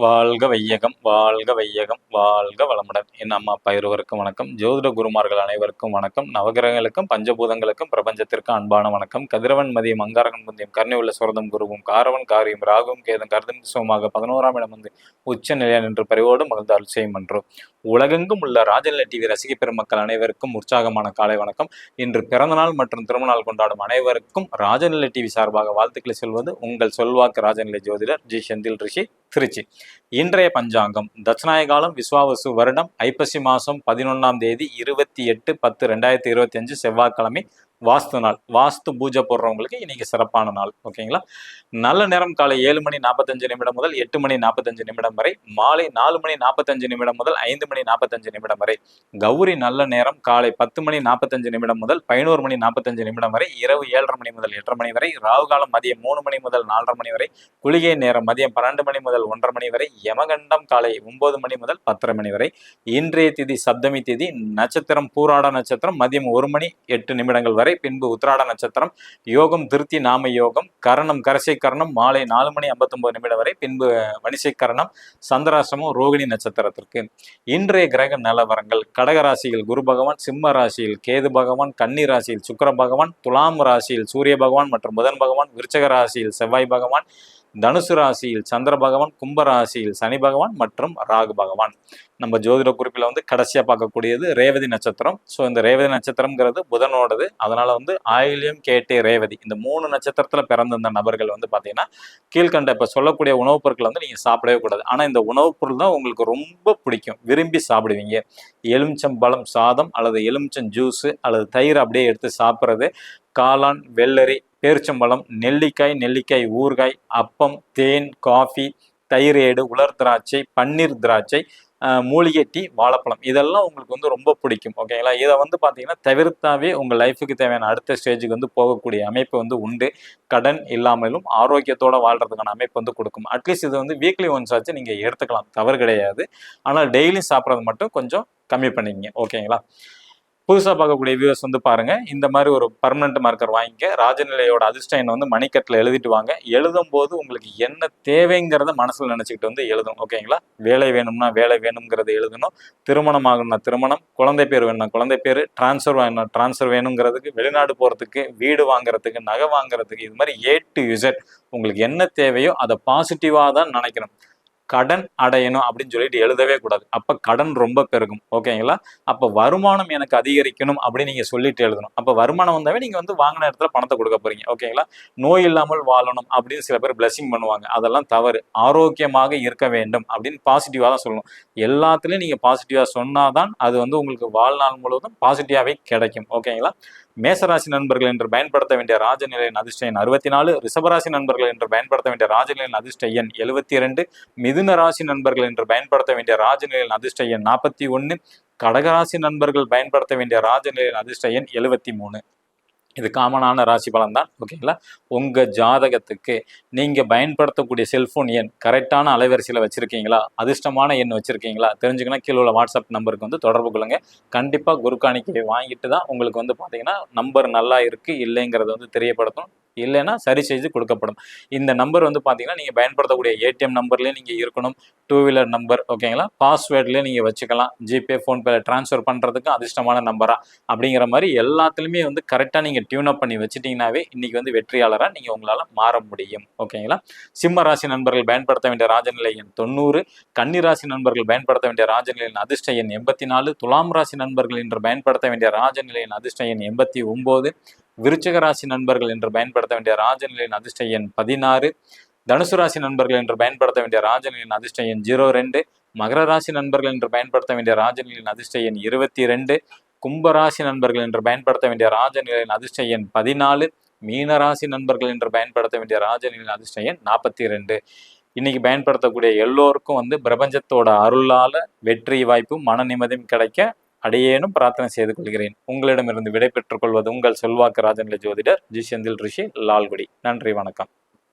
வாழ்க வையகம் வாழ்க வையகம் வாழ்க வளமுடன். என் அம்மா அப்பா இருவருக்கும் வணக்கம். ஜோதிட குருமார்கள் அனைவருக்கும் வணக்கம். நவகிரகங்களுக்கும் பஞ்சபூதங்களுக்கும் பிரபஞ்சத்திற்கும் அன்பான வணக்கம். கதிரவன் மதியம் அங்காரகன் முந்தியம் கருணை உள்ள சுரதம் குருவும் காரவன் காரியம் ராகும் கேதம் கருதம் சுவமாக பதினோராம் இடம் வந்து உச்ச நிலையம் என்று பரிவோடு மகிழ்ந்த அருள் செய்யும் என்றோம் உலகெங்கும் உள்ள ராஜநிலை டிவி ரசிக பெருமக்கள் அனைவருக்கும் உற்சாகமான காலை வணக்கம். இன்று பிறந்தநாள் மற்றும் திருமணநாள் கொண்டாடும் அனைவருக்கும் ராஜநிலை டிவி சார்பாக வாழ்த்துக்களை சொல்வது உங்கள் சொல்வாக்கு ராஜநிலை ஜோதிடர் ஜி. செந்தில் ரிஷி திருச்சி. இன்றைய பஞ்சாங்கம். தட்சிணாயகாலம் விஸ்வாவசு வருடம் ஐப்பசி மாதம் பதினொன்றாம் தேதி இருபத்தி எட்டு பத்து ரெண்டாயிரத்தி இருபத்தி அஞ்சு செவ்வாய்க்கிழமை வாஸ்து நாள். வாஸ்து பூஜை போடுறவங்களுக்கு இன்னைக்கு சிறப்பான நாள். ஓகேங்களா? நல்ல நேரம் காலை ஏழு மணி நாற்பத்தஞ்சு நிமிடம் முதல் எட்டு மணி நாற்பத்தஞ்சு நிமிடம் வரை மாலை நாலு மணி நாற்பத்தஞ்சு நிமிடம் முதல் ஐந்து மணி நாற்பத்தஞ்சு நிமிடம் வரை கௌரி நல்ல நேரம் காலை பத்து மணி நாற்பத்தஞ்சு நிமிடம் முதல் பதினோரு மணி நாற்பத்தஞ்சு நிமிடம் வரை இரவு ஏழரை மணி முதல் எட்டரை மணி வரை ராகு காலம் மதியம் மூணு மணி முதல் நாலரை மணி வரை குளிகை நேரம் மதியம் பன்னெண்டு மணி முதல் ஒன்றரை மணி வரை யமகண்டம் காலை ஒன்பது மணி முதல் பத்தரை மணி வரை இன்றைய திதி சப்தமி திதி நட்சத்திரம் பூராட நட்சத்திரம் மதியம் ஒரு மணி எட்டு நிமிடங்கள் வரை பின்பு உத்திராட நட்சத்திரம். யோகம் திருத்தி நாம யோகம் கரணம் கரசை கரணம் மாலை நாலு மணி ஐம்பத்தொன்பது நிமிடம் வரை பின்பு வணிசை கரணம் சந்திராசிரமம் ரோகிணி நட்சத்திரத்திற்கு. இன்றைய கிரக நிலவரங்கள் கடக ராசியில் குரு பகவான் சிம்ம ராசியில் கேது பகவான் கன்னி ராசியில் சுக்கிர பகவான் துலாம் ராசியில் சூரிய பகவான் மற்றும் புதன் பகவான் விருச்சக ராசியில் செவ்வாய் பகவான் தனுசு ராசியில் சந்திர பகவான் கும்ப ராசியில் சனி பகவான் மற்றும் ராகு பகவான். நம்ம ஜோதிட குறிப்பில் வந்து கடைசியாக பார்க்கக்கூடியது ரேவதி நட்சத்திரம். ஸோ இந்த ரேவதி நட்சத்திரம்ங்கிறது புதனோடது. அதனால வந்து ஆயில்யம் கேட்டே ரேவதி. இந்த மூணு நட்சத்திரத்தில் பிறந்திருந்த நபர்கள் வந்து பார்த்தீங்கன்னா கீழ்கண்ட இப்போ சொல்லக்கூடிய உணவுப் பொருட்களை வந்து நீங்கள் சாப்பிடவே கூடாது. ஆனால் இந்த உணவுப் பொருள் தான் உங்களுக்கு ரொம்ப பிடிக்கும். விரும்பி சாப்பிடுவீங்க. எலுமிச்சம்பழம் சாதம் அல்லது எலுமிச்சம் ஜூஸு அல்லது தயிர் அப்படியே எடுத்து சாப்பிட்றது. காளான் வெள்ளரி பேரிச்சம்பழம் நெல்லிக்காய் நெல்லிக்காய் ஊறுகாய் அப்பம் தேன் காஃபி தயிரேடு உலர் திராட்சை பன்னீர் திராட்சை மூலிகை டீ வாழைப்பழம். இதெல்லாம் உங்களுக்கு வந்து ரொம்ப பிடிக்கும் ஓகேங்களா இதை வந்து பார்த்தீங்கன்னா தவிர்த்தாவே உங்கள் லைஃபுக்கு தேவையான அடுத்த ஸ்டேஜுக்கு வந்து போகக்கூடிய அமைப்பு வந்து உண்டு. கடன் இல்லாமலும் ஆரோக்கியத்தோடு வாழ்கிறதுக்கான அமைப்பு வந்து கொடுக்கும். அட்லீஸ்ட் இது வந்து வீக்லி ஒன்ஸ் ஆச்சு நீங்கள் எடுத்துக்கலாம். தவறு கிடையாது. ஆனால் டெய்லியும் சாப்பிட்றது மட்டும் கொஞ்சம் கம்மி பண்ணிக்கங்க ஓகேங்களா புதுசாக பார்க்கக்கூடிய வியூவர்ஸ் வந்து பாருங்கள் இந்த மாதிரி ஒரு பர்மனெண்ட் மார்க்கர் வாங்கிக்க. ராஜநிலையோட அதிர்ஷ்டம் வந்து மணிக்கட்டில் எழுதிட்டு வாங்க. எழுதும் போது உங்களுக்கு என்ன தேவைங்கிறத மனசில் நினச்சிக்கிட்டு வந்து எழுதணும் ஓகேங்களா வேலை வேணும்னா வேலை வேணுங்கிறத எழுதணும். திருமணம் ஆகணும்னா திருமணம். குழந்தை பேர் வேணும்னா குழந்தை பேர். டிரான்ஸ்ஃபர் வேணும்னா டிரான்ஸ்ஃபர் வேணுங்கிறதுக்கு வெளிநாடு போகிறதுக்கு வீடு வாங்குறதுக்கு நகை வாங்குறதுக்கு இது மாதிரி ஏ டு இசட் உங்களுக்கு என்ன தேவையோ அதை பாசிட்டிவாக தான் நினைக்கணும். கடன் அடையணும் அப்படின்னு சொல்லிட்டு எழுதவே கூடாது. அப்போ கடன் ரொம்ப பெருகும். ஓகேங்களா அப்போ வருமானம் எனக்கு அதிகரிக்கணும் அப்படின்னு நீங்க சொல்லிட்டு எழுதணும். அப்போ வருமானம் வந்தாவே நீங்க வந்து வாங்கின இடத்துல பணத்தை கொடுக்க போறீங்க. ஓகேங்களா நோய் இல்லாமல் வாழணும் அப்படின்னு சில பேர் பிளஸிங் பண்ணுவாங்க. அதெல்லாம் தவறு. ஆரோக்கியமாக இருக்க வேண்டும் அப்படின்னு பாசிட்டிவா தான் சொல்லணும். எல்லாத்துலயும் நீங்க பாசிட்டிவா சொன்னாதான் அது வந்து உங்களுக்கு வாழ்நாள் முழுவதும் பாசிட்டிவாவே கிடைக்கும். ஓகேங்களா மேசராசி நண்பர்கள் என்று பயன்படுத்த வேண்டிய ராஜநிலையின் அதிர்ஷ்ட எண் அறுபத்தி நாலு ரிஷபராசி நண்பர்கள் என்று பயன்படுத்த வேண்டிய ராஜநிலையின் அதிர்ஷ்ட எண் எழுபத்தி இரண்டு மிதுன ராசி நண்பர்கள் என்று பயன்படுத்த வேண்டிய ராஜநிலையின் அதிர்ஷ்ட எண் நாற்பத்தி ஒன்று கடகராசி நண்பர்கள் பயன்படுத்த வேண்டிய ராஜநிலையின் அதிர்ஷ்ட எண் எழுபத்தி மூணு. இது காமனான ராசி பலன் தான் ஓகேங்களா உங்கள் ஜாதகத்துக்கு நீங்கள் பயன்படுத்தக்கூடிய செல்ஃபோன் எண் கரெக்டான அலைவரிசையில் வச்சுருக்கீங்களா? அதிர்ஷ்டமான எண் வச்சுருக்கீங்களா? தெரிஞ்சுக்கணும் கீழே உள்ள வாட்ஸ்அப் நம்பருக்கு வந்து தொடர்பு கொள்ளுங்க. கண்டிப்பாக குருகாணிக்கை வாங்கிட்டு தான் உங்களுக்கு வந்து பார்த்தீங்கன்னா நம்பர் நல்லா இருக்குது இல்லைங்கிறத வந்து தெரியப்படுத்தும் இல்லைன்னா சரி செய்து கொடுக்கப்படும். இந்த நம்பர் வந்து பார்த்தீங்கன்னா நீங்கள் பயன்படுத்தக்கூடிய ஏடிஎம் நம்பர்லேயே நீங்கள் இருக்கணும். டூ வீலர் நம்பர் ஓகேங்களா பாஸ்வேர்ட்லேயே நீங்கள் வச்சுக்கலாம். ஜிபே ஃபோன்பேல ட்ரான்ஸ்ஃபர் பண்ணுறதுக்கு அதிர்ஷ்டமான நம்பரா அப்படிங்கிற மாதிரி எல்லாத்துலேயுமே வந்து கரெக்டாக நீங்கள் டியூன் அப் பண்ணி வச்சுட்டீங்கன்னாவே இன்னைக்கு வந்து வெற்றியாளராக நீங்கள் உங்களால் மாற முடியும். ஓகேங்களா சிம்ம ராசி நண்பர்கள் பயன்படுத்த வேண்டிய ராஜநிலை எண் தொண்ணூறு கன்னி ராசி நண்பர்கள் பயன்படுத்த வேண்டிய ராஜநிலையின் அதிர்ஷ்ட எண் எண்பத்தி நாலு துலாம் ராசி நண்பர்கள் என்று பயன்படுத்த வேண்டிய ராஜநிலையின் அதிர்ஷ்ட எண் எண்பத்தி ஒம்பது விருச்சக ராசி நண்பர்கள் என்று பயன்படுத்த வேண்டிய ராஜநிலையின் அதிர்ஷ்ட எண் பதினாறு தனுசு ராசி நண்பர்கள் என்று பயன்படுத்த வேண்டிய ராஜநிலையின் அதிர்ஷ்ட எண் ஜீரோ ரெண்டு மகர ராசி நண்பர்கள் என்று பயன்படுத்த வேண்டிய ராஜநிலையின் அதிர்ஷ்ட எண் இருபத்தி ரெண்டு கும்பராசி நண்பர்கள் என்று பயன்படுத்த வேண்டிய ராஜநிலையின் அதிர்ஷ்ட எண் பதினாலு மீனராசி நண்பர்கள் என்று பயன்படுத்த வேண்டிய ராஜநிலையின் அதிர்ஷ்ட எண் நாற்பத்தி ரெண்டு இன்னைக்கு பயன்படுத்தக்கூடிய எல்லோருக்கும் வந்து பிரபஞ்சத்தோட அருளால வெற்றி வாய்ப்பும் மன நிம்மதியும் கிடைக்க அடையேனும் பிரார்த்தனை செய்து கொள்கிறேன். உங்களிடமிருந்து விடை பெற்றுக் கொள்வது உங்கள் செல்வாக்கு ராஜநிலை ஜோதிடர் ஜி செந்தில் ரிஷி லால்குடி. நன்றி வணக்கம்.